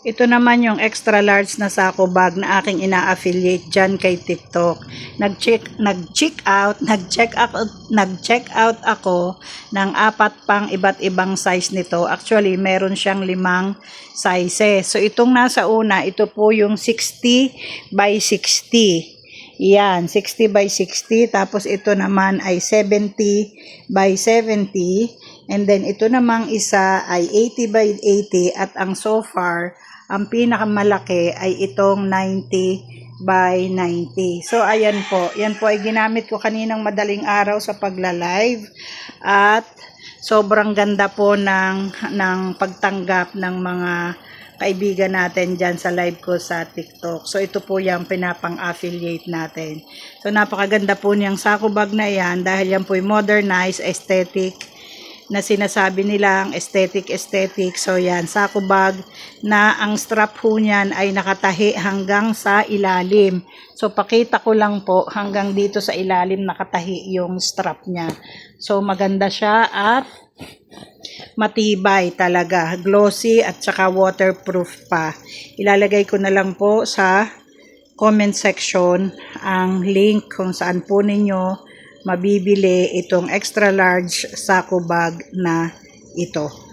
Ito naman yung extra large na sako bag na aking ina-affiliate dyan kay TikTok. Nag-check, nag-check out, nag-check out, nag-check out ako ng apat pang iba't ibang size nito. Actually, meron siyang limang sizes. So, itong nasa una, ito po yung 60 by 60. Yan, 60 by 60. Tapos ito naman ay 70 by 70. And then ito namang isa ay 80 by 80. At ang so far, ang pinakamalaki ay itong 90 by 90. So, ayan po. Yan po ay ginamit ko kaninang madaling araw sa pagla-live. At sobrang ganda po ng, ng pagtanggap ng mga kaibigan natin dyan sa live ko sa TikTok. So, ito po yung pinapang-affiliate natin. So, napakaganda po niyang sako bag na yan dahil yan po yung modernized, aesthetic, na sinasabi nilang aesthetic aesthetic. So yan, sako bag na ang strap po niyan ay nakatahi hanggang sa ilalim. So pakita ko lang po hanggang dito sa ilalim nakatahi yung strap niya. So maganda siya at matibay talaga, glossy at saka waterproof pa. Ilalagay ko na lang po sa comment section ang link kung saan po ninyo mabibili itong extra large sako bag na ito.